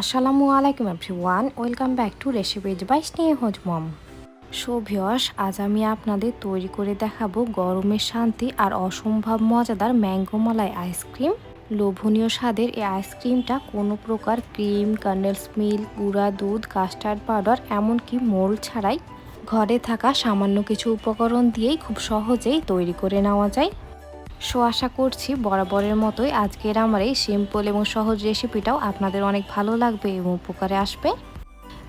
আসসালামু আলাইকুম everyone welcome back to recipes by Snehaj mom so viewers আজ আমি আপনাদের তৈরি করে দেখাবো গরমের শান্তি আর অসম্ভব মজাদার ম্যাঙ্গো মালাই আইসক্রিম লোভনীয় স্বাদের এই আইসক্রিমটা কোনো প্রকার ক্রিম কার্নেলস মিল্ক গুঁড়া, দুধ কাস্টার্ড পাউডার এমনকি মোল ছাড়াই ঘরে থাকা সামান্য কিছু উপকরণ দিয়েই খুব সহজেই তৈরি করে নেওয়া যায়। সো আশা করছি বরাবরের মতোই আজকের আমার এই সিম্পল এবং সহজ রেসিপিটাও আপনাদের অনেক ভালো লাগবে এবং উপকারে আসবে।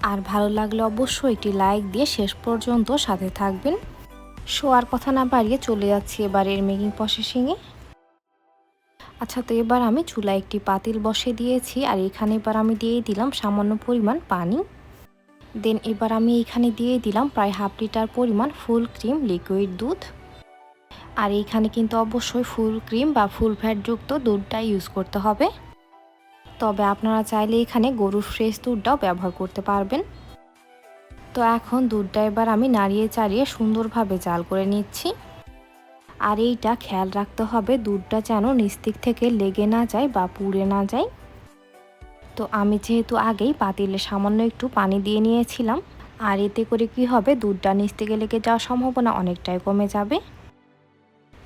আর ভালো লাগলে অবশ্যই একটি লাইক দিয়ে শেষ পর্যন্ত সাথে থাকবেন। সো আর কথা না বাড়িয়ে চলে যাচ্ছি এবার এর মেকিং প্রসেসিংয়ে আচ্ছা তো এবার আমি চুলায় একটি পাতিল বসে দিয়েছি আর এখানে এবার আমি দিয়ে দিলাম সামান্য পরিমাণ পানি। দেন এবার আমি এখানে দিয়ে দিলাম প্রায় হাফ লিটার পরিমাণ ফুল ক্রিম লিকুইড দুধ। আর এইখানে কিন্তু অবশ্যই ফুল ক্রিম বা ফুল ফ্যাটযুক্ত দুধটাই ইউজ করতে হবে। তবে আপনারা চাইলে এখানে গরুর ফ্রেশ দুধটাও ব্যবহার করতে পারবেন। তো এখন দুধটা এবার আমি নাড়িয়ে চাড়িয়ে সুন্দরভাবে জাল করে নিচ্ছি। আর এইটা খেয়াল রাখতে হবে দুধটা যেন নিস্তিক থেকে লেগে না যায় বা পুড়ে না যায়। তো আমি যেহেতু আগেই পাতিলে সামান্য একটু পানি দিয়ে নিয়েছিলাম, আর এতে করে কি হবে, দুধটা নিচ থেকে লেগে যাওয়ার সম্ভাবনা অনেকটাই কমে যাবে।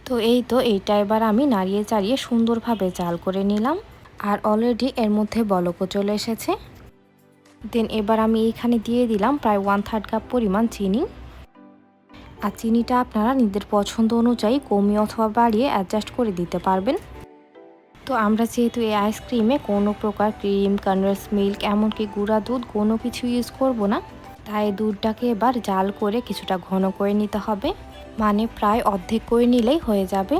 তো এই তো এইটা এবার আমি নাড়িয়ে চাড়িয়ে সুন্দরভাবে জাল করে নিলাম। আর অলরেডি এর মধ্যে বলকও চলে এসেছে। দেন এবার আমি এইখানে দিয়ে দিলাম প্রায় ওয়ান থার্ড কাপ পরিমাণ চিনি। আর চিনিটা আপনারা নিজেদের পছন্দ অনুযায়ী কমিয়ে অথবা বাড়িয়ে অ্যাডজাস্ট করে দিতে পারবেন। তো আমরা যেহেতু এই আইসক্রিমে কোনো প্রকার ক্রিম কান্ডার্স মিল্ক এমনকি গুঁড়া দুধ কোনো কিছু ইউজ করব না, তাই দুধটাকে এবার জাল করে কিছুটা ঘন করে নিতে হবে। মানে প্রায় অর্ধেক করে নিলেই হয়ে যাবে।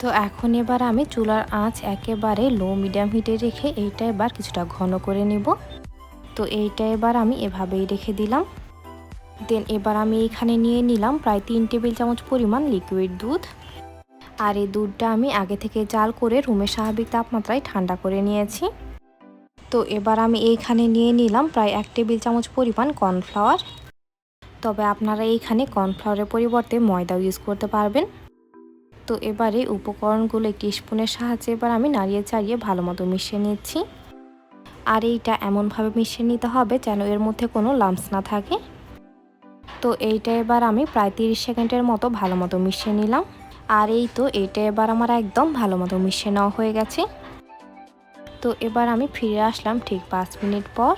তো এখন এবার আমি চুলার আঁচ একেবারে লো মিডিয়াম হিটে রেখে এইটা এবার কিছুটা ঘন করে নিব। তো এইটা এবার আমি এভাবেই রেখে দিলাম। দেন এবার আমি এখানে নিয়ে নিলাম প্রায় তিন টেবিল চামচ পরিমাণ লিকুইড দুধ। আর এই দুধটা আমি আগে থেকে জাল করে রুমের স্বাভাবিক তাপমাত্রায় ঠান্ডা করে নিয়েছি। তো এবার আমি এইখানে নিয়ে নিলাম প্রায় এক টেবিল চামচ পরিমাণ কর্নফ্লাওয়ার তবে আপনারা এইখানে কর্নফ্লাওয়ারের পরিবর্তে ময়দাও ইউজ করতে পারবেন। তো এবারে উপকরণগুলো একটি স্পুনের সাহায্যে এবার আমি নাড়িয়ে চাড়িয়ে ভালো মতো মিশিয়ে নিচ্ছি। আর এইটা এমনভাবে মিশিয়ে নিতে হবে যেন এর মধ্যে কোনো লাম্পস না থাকে। তো এইটা এবার আমি প্রায় তিরিশ সেকেন্ডের মতো ভালো মতো মিশিয়ে নিলাম। আর এই তো এইটা এবার আমার একদম ভালো মতো মিশিয়ে নেওয়া হয়ে গেছে। তো এবার আমি ফিরে আসলাম ঠিক পাঁচ মিনিট পর।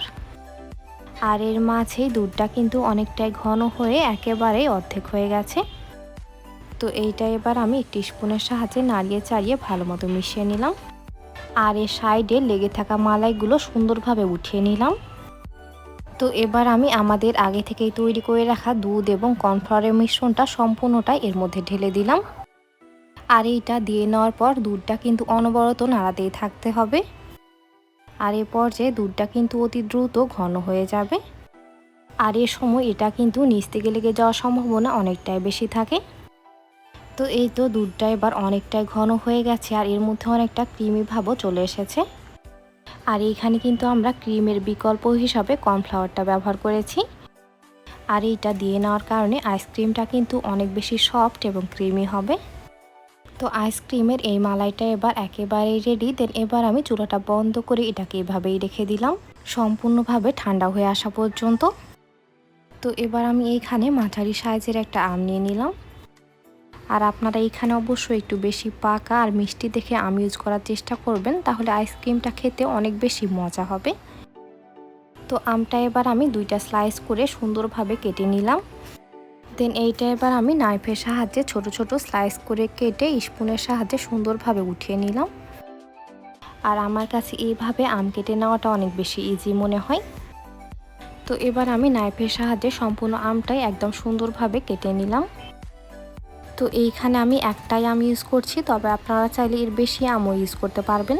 আর এর মাঝেই দুধটা কিন্তু অনেকটাই ঘন হয়ে একেবারেই অর্ধেক হয়ে গেছে। তো এইটা এবার আমি একটি স্পুনের সাহায্যে নাড়িয়ে চাড়িয়ে ভালো মতো মিশিয়ে নিলাম। আর এর সাইডে লেগে থাকা মালাইগুলো সুন্দরভাবে উঠিয়ে নিলাম। তো এবার আমি আমাদের আগে থেকেই তৈরি করে রাখা দুধ এবং কর্নফ্লাওয়ারের মিশ্রণটা সম্পূর্ণটাই এর মধ্যে ঢেলে দিলাম। আর এইটা দিয়ে নেওয়ার পর দুধটা কিন্তু অনবরত নাড়াতেই থাকতে হবে। আর এ পর্যায়ে দুধটা কিন্তু অতি দ্রুত ঘন হয়ে যাবে। আর এ সময় এটা কিন্তু নিচ থেকে লেগে যাওয়ার সম্ভাবনা অনেকটাই বেশি থাকে। তো এই তো দুধটা এবার অনেকটাই ঘন হয়ে গেছে আর এর মধ্যে অনেকটা ক্রিমি ভাবও চলে এসেছে। আর এইখানে কিন্তু আমরা ক্রিমের বিকল্প হিসাবে কর্নফ্লাওয়ারটা ব্যবহার করেছি। আর এইটা দিয়ে নেওয়ার কারণে আইসক্রিমটা কিন্তু অনেক বেশি সফট এবং ক্রিমি হবে। তো আইসক্রিমের এই মালাইটা এবার একেবারেই রেডি দেন এবার আমি চুলাটা বন্ধ করে এটাকে এভাবেই রেখে দিলাম। সম্পূর্ণভাবে ঠান্ডা হয়ে আসা পর্যন্ত। তো এবার আমি এইখানে মাঝারি সাইজের একটা আম নিয়ে নিলাম। আর আপনারা এইখানে অবশ্যই একটু বেশি পাকা আর মিষ্টি দেখে আম ইউজ করার চেষ্টা করবেন, তাহলে আইসক্রিমটা খেতে অনেক বেশি মজা হবে। তো আমটা এবার আমি দুইটা স্লাইস করে সুন্দরভাবে কেটে নিলাম। দেন এইটা এবার আমি নাইফের সাহায্যে ছোট ছোট স্লাইস করে কেটে স্পুনের সাহায্যে সুন্দরভাবে উঠিয়ে নিলাম। আর আমার কাছে এইভাবে আম কেটে নেওয়াটা অনেক বেশি ইজি মনে হয়। তো এবার আমি নাইফের সাহায্যে সম্পূর্ণ আমটাই একদম সুন্দরভাবে কেটে নিলাম। তো এইখানে আমি একটাই আম ইউজ করছি, তবে আপনারা চাইলে এর বেশি আমও ইউজ করতে পারবেন।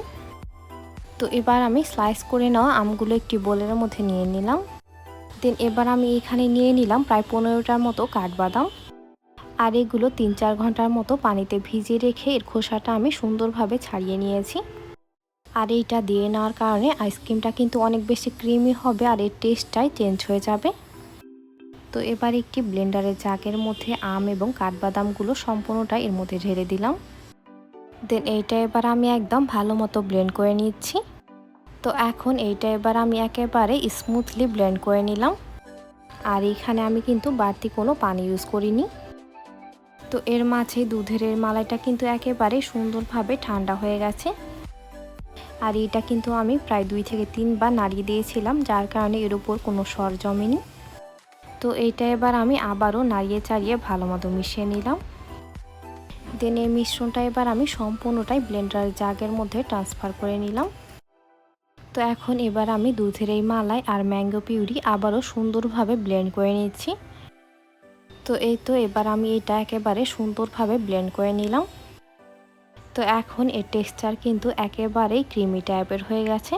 তো এবার আমি স্লাইস করে নেওয়া আমগুলো একটি বোলের মধ্যে নিয়ে নিলাম। দেন এবার আমি এখানে নিয়ে নিলাম প্রায় পনেরোটার মতো কাঠবাদাম। আর এগুলো তিন চার ঘণ্টার মতো পানিতে ভিজিয়ে রেখে এর খোসাটা আমি সুন্দরভাবে ছাড়িয়ে নিয়েছি। আর এইটা দিয়ে নেওয়ার কারণে আইসক্রিমটা কিন্তু অনেক বেশি ক্রিমি হবে আর এর টেস্টটাই চেঞ্জ হয়ে যাবে। তো এবার একটি ব্লেন্ডারের জাগের মধ্যে আম এবং কাঠবাদামগুলো সম্পূর্ণটা এর মধ্যে ঢেলে দিলাম। দেন এইটা এবার আমি একদম ভালো মতো ব্লেন্ড করে নিচ্ছি। তো এখন এইটা এবার আমি একেবারে স্মুথলি ব্লেন্ড করে নিলাম। আর এইখানে আমি কিন্তু বাড়তি কোনো পানি ইউজ করিনি। তো এর মাঝে দুধের এর মালাইটা কিন্তু একেবারে সুন্দরভাবে ঠান্ডা হয়ে গেছে। আর এটা কিন্তু আমি প্রায় দুই থেকে তিনবার নাড়িয়ে দিয়েছিলাম, যার কারণে এর উপর কোনো সর জমেনি। তো এইটা এবার আমি আবারও নাড়িয়ে চাড়িয়ে ভালো মতো মিশিয়ে নিলাম। দেন এই মিশ্রণটা এবার আমি সম্পূর্ণটাই ব্লেন্ডার জাগের মধ্যে ট্রান্সফার করে নিলাম। তো এখন এবার আমি দুধের এই মালাই আর ম্যাঙ্গো পিউরি আবারও সুন্দরভাবে ব্লেন্ড করে নিচ্ছি। তো এই তো এবার আমি এটা একেবারে সুন্দরভাবে ব্লেন্ড করে নিলাম। তো এখন এর টেক্সচার কিন্তু একেবারেই ক্রিমি টাইপের হয়ে গেছে।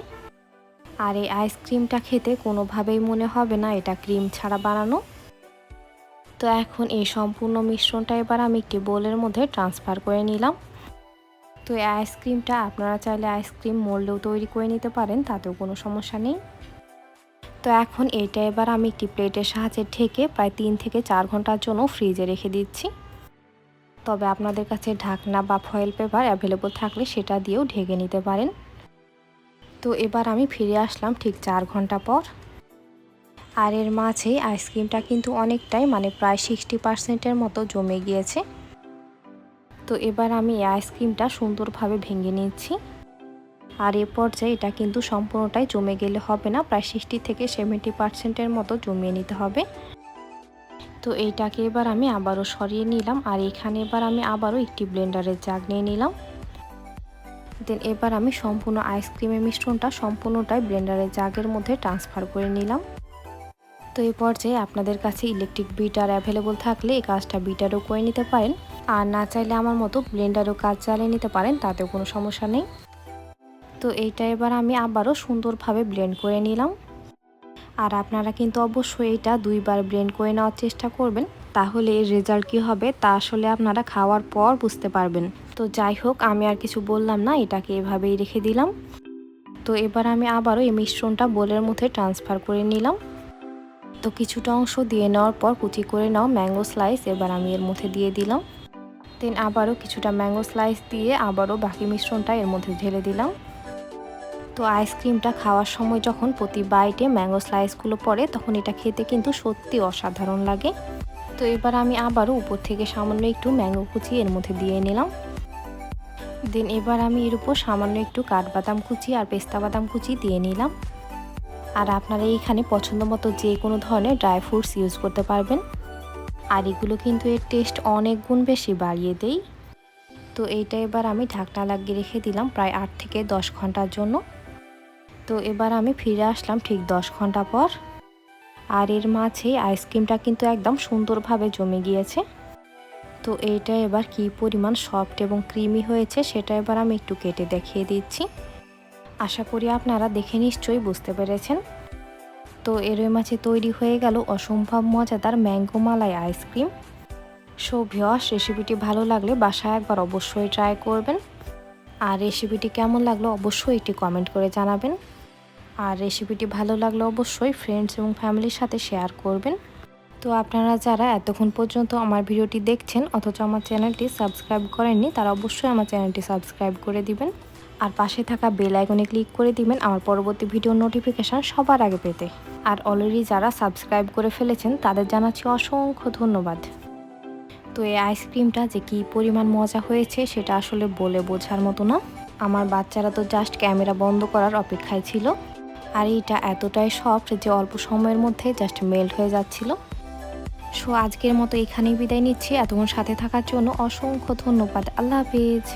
আর এই আইসক্রিমটা খেতে কোনোভাবেই মনে হবে না, এটা ক্রিম ছাড়া বানানো। তো এখন এই সম্পূর্ণ মিশ্রণটা এবার আমি একটি বোলের মধ্যে ট্রান্সফার করে নিলাম। তো এই আইসক্রিমটা আপনারা চাইলে আইসক্রিম মোল্ডেও তৈরি করে নিতে পারেন, তাতেও কোনো সমস্যা নেই। তো এখন এটা এবার আমি একটি প্লেটের সাহায্যে ঢেকে প্রায় তিন থেকে চার ঘণ্টার জন্য ফ্রিজে রেখে দিচ্ছি। তবে আপনাদের কাছে ঢাকনা বা ফয়েল পেপার অ্যাভেলেবল থাকলে সেটা দিয়েও ঢেকে নিতে পারেন। তো এবার আমি ফিরে আসলাম ঠিক চার ঘণ্টা পর। আর এর মাঝে আইসক্রিমটা কিন্তু অনেকটাই মানে প্রায় সিক্সটি পার্সেন্টের মতো জমে গিয়েছে। তো এবার আমি এই আইসক্রিমটা সুন্দরভাবে ভেঙে নিচ্ছি আর এ পর্যায়ে এটা কিন্তু সম্পূর্ণটাই জমে গেলে হবে না, প্রায় সিক্সটি থেকে সেভেন্টি পার্সেন্টের মতো জমিয়ে নিতে হবে। তো এইটাকে এবার আমি আবারও সরিয়ে নিলাম আর এখানে এবার আমি আবারও একটি ব্লেন্ডারের জাগ নিয়ে নিলাম। দেন এবার আমি সম্পূর্ণ আইসক্রিমের মিশ্রণটা সম্পূর্ণটাই ব্লেন্ডারের জাগের মধ্যে ট্রান্সফার করে নিলাম। তো এই পর্যায়ে আপনাদের কাছে ইলেকট্রিক বিটার অ্যাভেলেবল থাকলে এই কাজটা বিটারও করে নিতে পারেন। আর না চাইলে আমার মতো ব্লেন্ডারও কাজ চালিয়ে নিতে পারেন, তাতেও কোনো সমস্যা নেই। তো এইটা এবার আমি আবারও সুন্দরভাবে ব্লেন্ড করে নিলাম। আর আপনারা কিন্তু অবশ্যই এটা দুইবার ব্লেন্ড করে নেওয়ার চেষ্টা করবেন, তাহলে এর রেজাল্ট কী হবে তা আসলে আপনারা খাওয়ার পর বুঝতে পারবেন। তো যাই হোক, আমি আর কিছু বললাম না, এটাকে এভাবেই রেখে দিলাম। তো এবার আমি আবারও এই মিশ্রণটা বোলের মধ্যে ট্রান্সফার করে নিলাম। তো কিছুটা অংশ দিয়ে নেওয়ার পর কুচি করে নাও ম্যাঙ্গো স্লাইস, এবার আমি এর মধ্যে দিয়ে দিলাম। দেন আবারও কিছুটা ম্যাঙ্গো স্লাইস দিয়ে আবারও বাকি মিশ্রণটা এর মধ্যে ঢেলে দিলাম। তো আইসক্রিমটা খাওয়ার সময় যখন প্রতি বাইটে ম্যাঙ্গো স্লাইসগুলো পড়ে, তখন এটা খেতে কিন্তু সত্যি অসাধারণ লাগে। তো এবার আমি আবারও উপর থেকে সামান্য একটু ম্যাঙ্গো কুচি এর মধ্যে দিয়ে নিলাম। দেন এবার আমি এর উপর সামান্য একটু কাঠবাদাম কুচি আর পেস্তা বাদাম কুচি দিয়ে নিলাম। আর আপনারা এইখানে পছন্দ মতো যে কোনো ধরনের ড্রাই ফ্রুটস ইউজ করতে পারবেন। আর এগুলো কিন্তু এর টেস্ট অনেক গুণ বেশি বাড়িয়ে দেই। তো এইটা এবার আমি ঢাকনা লাগিয়ে রেখে দিলাম প্রায় আট থেকে দশ ঘণ্টার জন্য। তো এবার আমি ফিরে আসলাম ঠিক দশ ঘণ্টা পর। আর এর মাঝে আইসক্রিমটা কিন্তু একদম সুন্দরভাবে জমে গিয়েছে। তো এইটা এবার কি পরিমাণ সফট এবং ক্রিমি হয়েছে সেটা এবার আমি একটু কেটে দেখিয়ে দিচ্ছি। আশা করি আপনারা দেখে নিশ্চয়ই বুঝতে পেরেছেন। তো এর মাঝে তৈরি হয়ে গেল অসম্ভব মজাদার ম্যাঙ্গো মালাই আইসক্রিম। সো রেসিপিটি ভালো লাগলে বাসায় একবার অবশ্যই ট্রাই করবেন। আর রেসিপিটি কেমন লাগল অবশ্যই একটি কমেন্ট করে জানাবেন। আর রেসিপিটি ভালো লাগলে অবশ্যই ফ্রেন্ডস এবং ফ্যামিলির সাথে শেয়ার করবেন। তো আপনারা যারা এতক্ষণ পর্যন্ত আমার ভিডিওটি দেখছেন, অথচ আমার চ্যানেলটি সাবস্ক্রাইব করেননি, তারা অবশ্যই আমার চ্যানেলটি সাবস্ক্রাইব করে দিবেন। আর পাশে থাকা বেল আইকনে ক্লিক করে দিবেন আমার পরবর্তী ভিডিও নোটিফিকেশান সবার আগে পেতে। আর অলরেডি যারা সাবস্ক্রাইব করে ফেলেছেন, তাদের জানাচ্ছি অসংখ্য ধন্যবাদ। তো এই আইসক্রিমটা যে কি পরিমাণ মজা হয়েছে, সেটা আসলে বলে বোঝার মতো না। আমার বাচ্চারা তো জাস্ট ক্যামেরা বন্ধ করার অপেক্ষায় ছিল। আর এইটা এতটাই সফট যে অল্প সময়ের মধ্যে জাস্ট মেল্ট হয়ে যাচ্ছিল। সো আজকের মতো এখানেই বিদায় নিচ্ছি। এতক্ষণ সাথে থাকার জন্য অসংখ্য ধন্যবাদ। আল্লাহ হাফিজ।